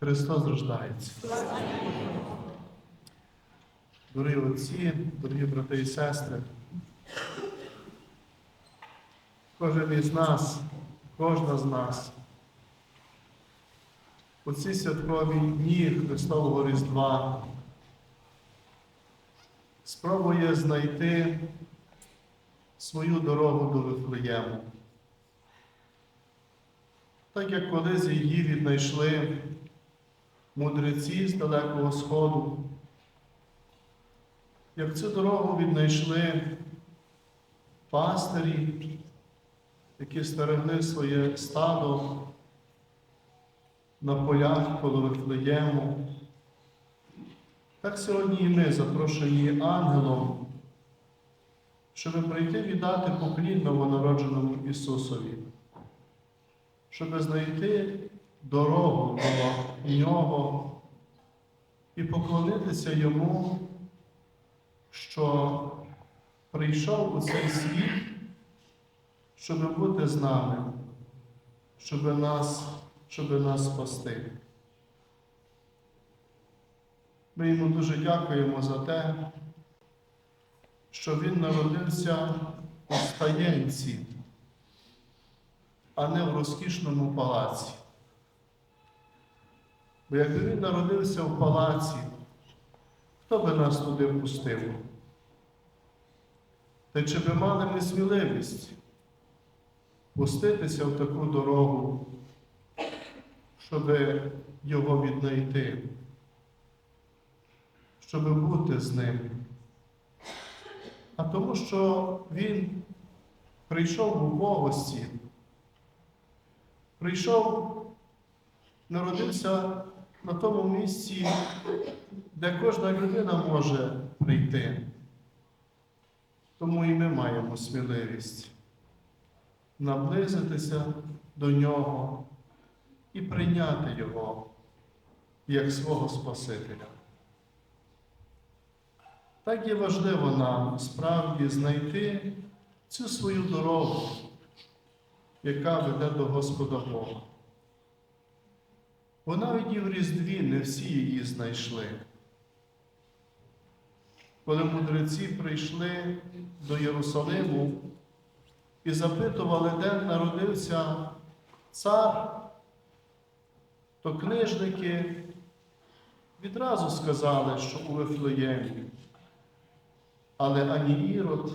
Христос рождається. Дорогі отці, дорогі брати і сестри, кожен із нас, кожна з нас у ці святкові дні Христового Різдва спробує знайти свою дорогу до Вифлеєму. Так як колись її віднайшли мудреці з Далекого Сходу, як цю дорогу віднайшли пастирі, які стерегли своє стадо на полях коло Вифлеєму, так сьогодні і ми запрошені ангелом, щоб прийти віддати поклін новонародженому Ісусові, щоб знайти дорогу до Нього і поклонитися Йому, що прийшов у цей світ, щоб бути з нами, щоб нас, щоб нас спасти. Ми йому дуже дякуємо за те, що він народився у стаєнці, а не в розкішному палаці. Бо якби він народився в палаці, хто би нас туди пустив? Та чи би мали ми сміливість пуститися в таку дорогу, щоб його віднайти, щоб бути з ним? А тому, що він прийшов в убогості, прийшов, народився на тому місці, де кожна людина може прийти. Тому і ми маємо сміливість наблизитися до Нього і прийняти Його як свого Спасителя. Так є важливо нам справді знайти цю свою дорогу, яка веде до Господа Бога. Бо навіть і в Різдві не всі її знайшли. Коли мудреці прийшли до Єрусалиму і запитували, де народився цар, то книжники відразу сказали, що у Вифлеємі. Але ані Ірод,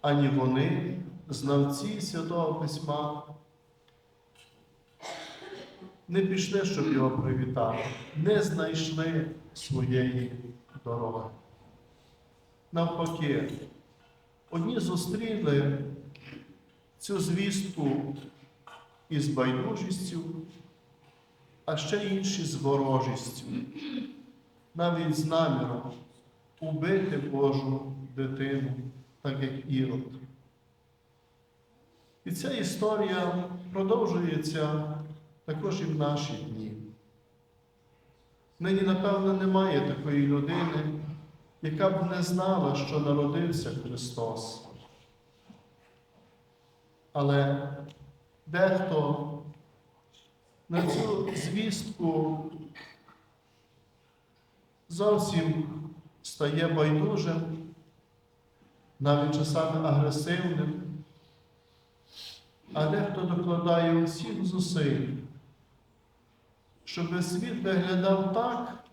ані вони, знавці Святого Письма, не пішли, щоб його привітати, не знайшли своєї дороги. Навпаки, одні зустріли цю звістку із байдужістю, а ще інші з ворожістю, навіть з наміром убити Божу дитину, так як Ірод. І ця історія продовжується також і в наші дні. Нині, напевно, немає такої людини, яка б не знала, що народився Христос. Але дехто на цю звістку зовсім стає байдужим, навіть часами агресивним, а дехто докладає усіх зусиль, щоб світ виглядав так,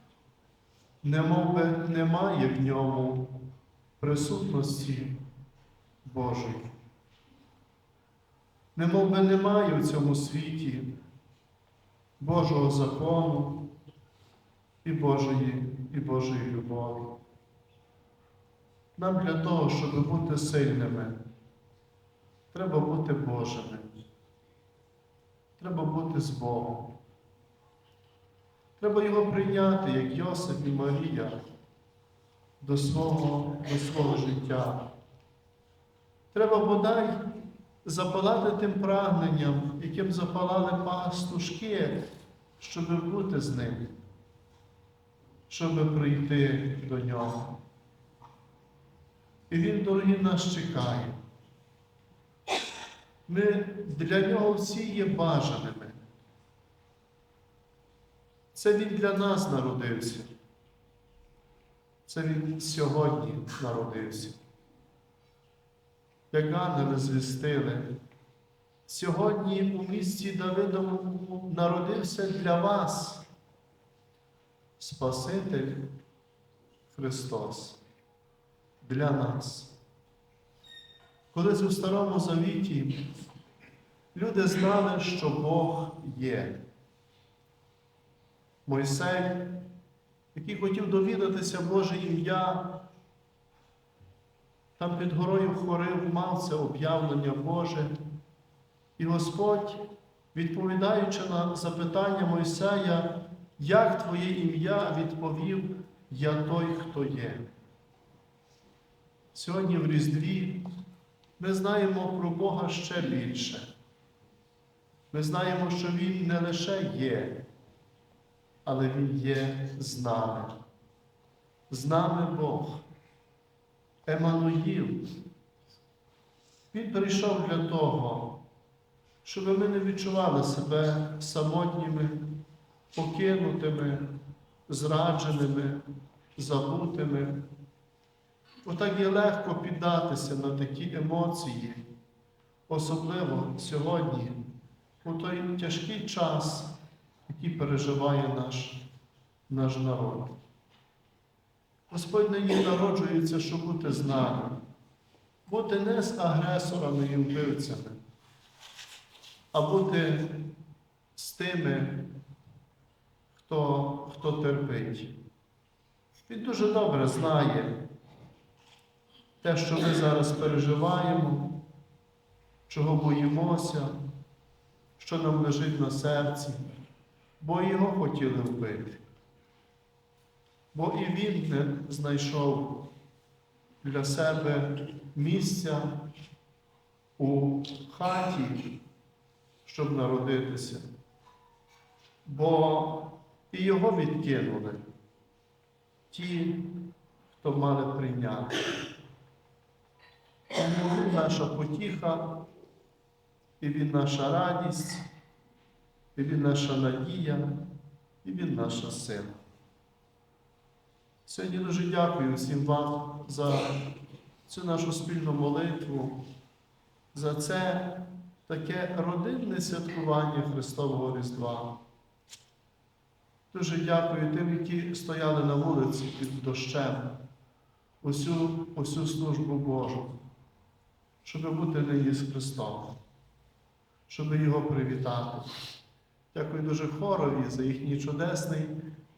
немов би немає в ньому присутності Божої. Немов би немає в цьому світі Божого закону і Божої, і Божої любові. Нам для того, щоб бути сильними, треба бути Божими. Треба бути з Богом. Треба його прийняти, як Йосип і Марія, до свого, до свого життя. Треба бодай запалати тим прагненням, яким запалали пастушки, щоб бути з ним, щоб прийти до нього. І Він, дорогі, нас чекає. Ми для нього всі є бажаними. Це Він для нас народився. Це Він сьогодні народився. Як ангели звістили, сьогодні у місті Давидовому народився для вас Спаситель Христос для нас. Колись у Старому Завіті люди знали, що Бог є. Мойсей, який хотів довідатися Боже ім'я, там під горою Хорив мав це об'явлення Боже. І Господь, відповідаючи на запитання Мойсея, як Твоє ім'я відповів, я той, хто є. Сьогодні в Різдві ми знаємо про Бога ще більше. Ми знаємо, що Він не лише є, але Він є з нами. З нами Бог. Еммануїл. Він прийшов для того, щоб ми не відчували себе самотніми, покинутими, зрадженими, забутими. Отак є легко піддатися на такі емоції, особливо сьогодні, у той тяжкий час, який переживає наш, наш народ. Господь нині народжується, щоб бути з нами, бути не з агресорами і вбивцями, а бути з тими, хто, хто терпить. Він дуже добре знає те, що ми зараз переживаємо, чого боїмося, що нам лежить на серці, бо його хотіли вбити. Бо і він не знайшов для себе місця у хаті, щоб народитися, бо і його відкинули ті, хто мали прийняти. Тому він наша потіха, і він наша радість, і він наша надія, і він наша сила. Сьогодні дуже дякую всім вам за цю нашу спільну молитву, за це таке родинне святкування Христового Різдва. Дуже дякую тим, які стояли на вулиці під дощем, усю, усю службу Божу, щоб бути нині з Христом, щоб його привітати. Дякую дуже хорові за їхній чудесний,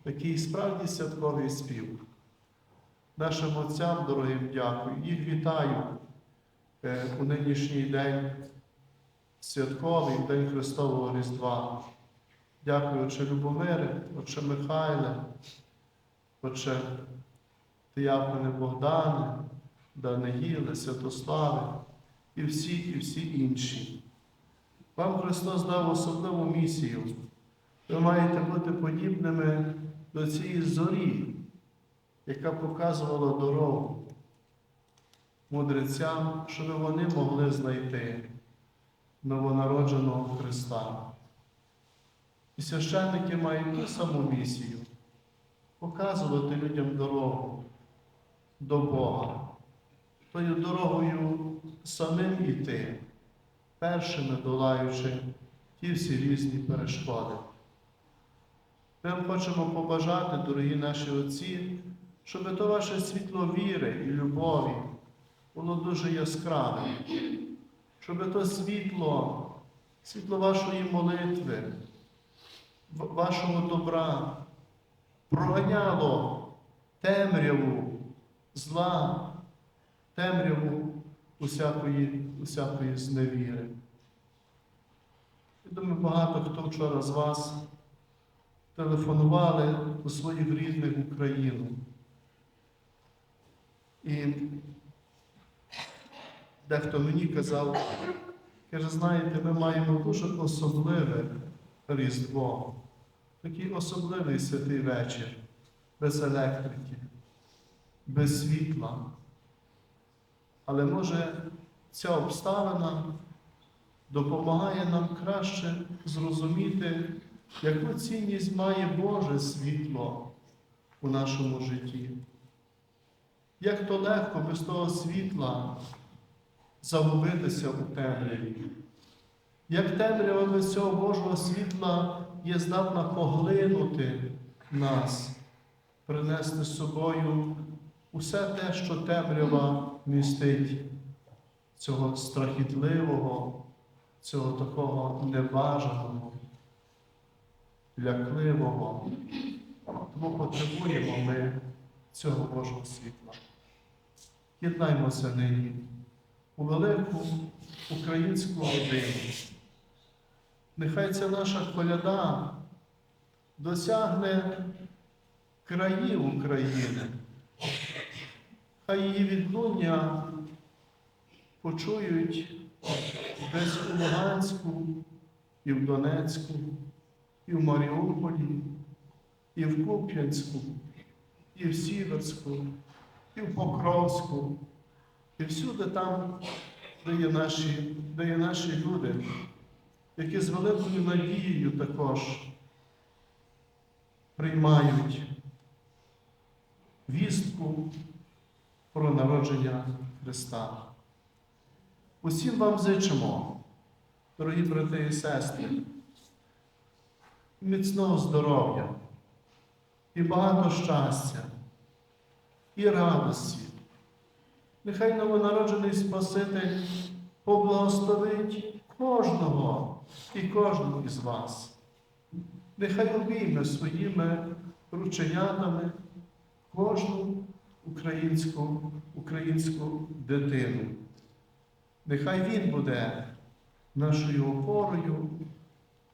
такий справді святковий спів. Нашим отцям дорогим дякую. Їх вітаю е, у нинішній день святковий День Христового Різдва. Дякую, Отче Любомире, Отче Михайле, Отче Тияконе Богдане, Даниїле, Святославе і всі, і всі інші. Вам Христос дав особливу місію. Ви маєте бути подібними до цієї зорі, яка показувала дорогу мудрецям, щоб вони могли знайти новонародженого Христа. І священники мають ту саму місію показувати людям дорогу до Бога, тою дорогою самим іти, першими долаючи ті всі різні перешкоди. Ми вам хочемо побажати, дорогі наші отці, щоб то ваше світло віри і любові було дуже яскраве, щоб то світло, світло вашої молитви, вашого добра проганяло темряву зла, темряву усякої, усякої зневіри. Я думаю, багато хто вчора з вас телефонували у своїх рідних Україну. І дехто мені казав, каже, знаєте, ми маємо дуже особливе Різдво, такий особливий святий вечір, без електрики, без світла. Але може ця обставина допомагає нам краще зрозуміти яку цінність має Боже світло у нашому житті. Як то легко без того світла загубитися у темряві. Як темрява без цього Божого світла є здатна поглинути нас, принести з собою усе те, що темрява містить, цього страхітливого, цього такого небажаного, лякливого. Тому потребуємо ми цього Божого світла. Єднаймося нині у велику українську родину. Нехай ця наша коляда досягне країв України. Хай її відлуння почують десь у Луганську, і в Донецьку, і в Маріуполі, і в Куп'янську, і в Сіверську, і в Покровську, і всюди там, де є наші, де є наші люди, які з великою надією також приймають вістку про народження Христа. Усім вам зичимо, дорогі брати і сестри, міцного здоров'я і багато щастя, і радості. Нехай новонароджений Спаситель поблагословить кожного і кожну із вас. Нехай обійме своїми рученятами кожну українську, українську дитину. Нехай Він буде нашою опорою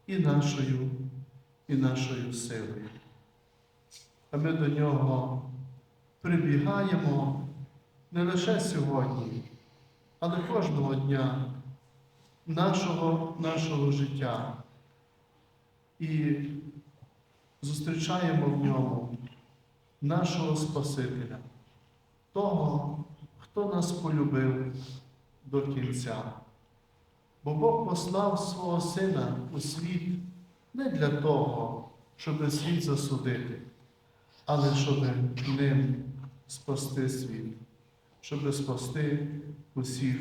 і нашою, і нашою силою. А ми до нього прибігаємо не лише сьогодні, але кожного дня нашого, нашого життя. І зустрічаємо в ньому нашого Спасителя, того, хто нас полюбив до кінця. Бо Бог послав свого Сина у світ не для того, щоб світ засудити, але щоб ним спасти світ, щоб спасти усіх,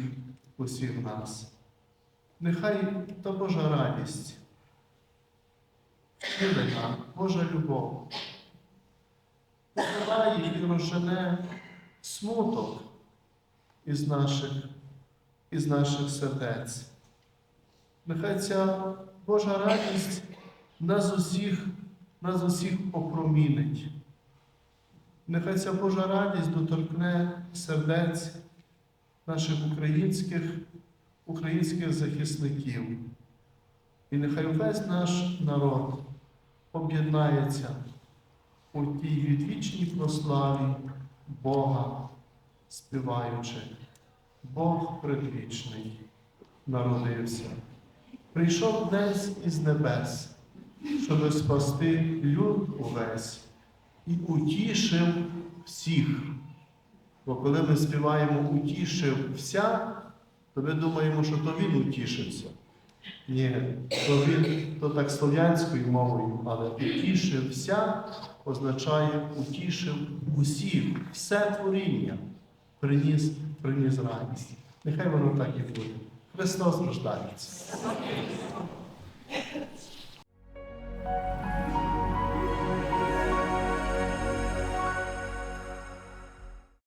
усіх нас. Нехай та Божа радість, втілена Божа любов, покриває і розжене смуток із наших, із наших сердець. Нехай ця Божа радість нас усіх, нас усіх опромінить. Нехай ця Божа радість доторкне сердець наших українських, українських захисників. І нехай весь наш народ об'єднається у тій відвічній прославі Бога, співаючи, Бог предвічний народився. Прийшов десь із небес, щоб спасти люд увесь і утішив всіх. Бо коли ми співаємо утішив вся, то ми думаємо, що то він утішився. Ні, то він то так слов'янською мовою, але утішився означає утішив усіх, все творіння приніс, приніс радість. Нехай воно так і буде. Христос рождається.